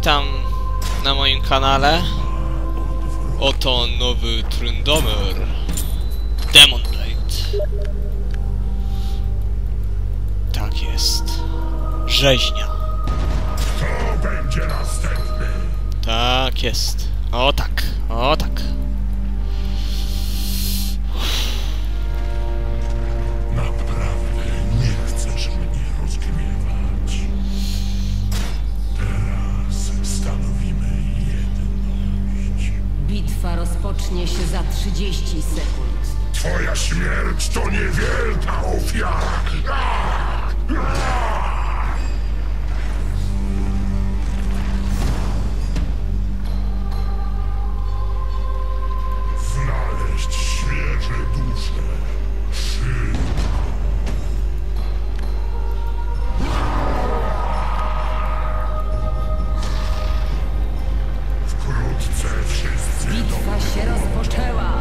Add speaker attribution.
Speaker 1: witam na moim kanale. Oto nowy Trundomer. Demon Blade. Tak jest. Rzeźnia.
Speaker 2: To będzie następny.
Speaker 1: Tak jest. O tak, o tak.
Speaker 3: Rozpocznie się za 30 sekund.
Speaker 2: Twoja śmierć to niewielka ofiara. się rozpoczęła!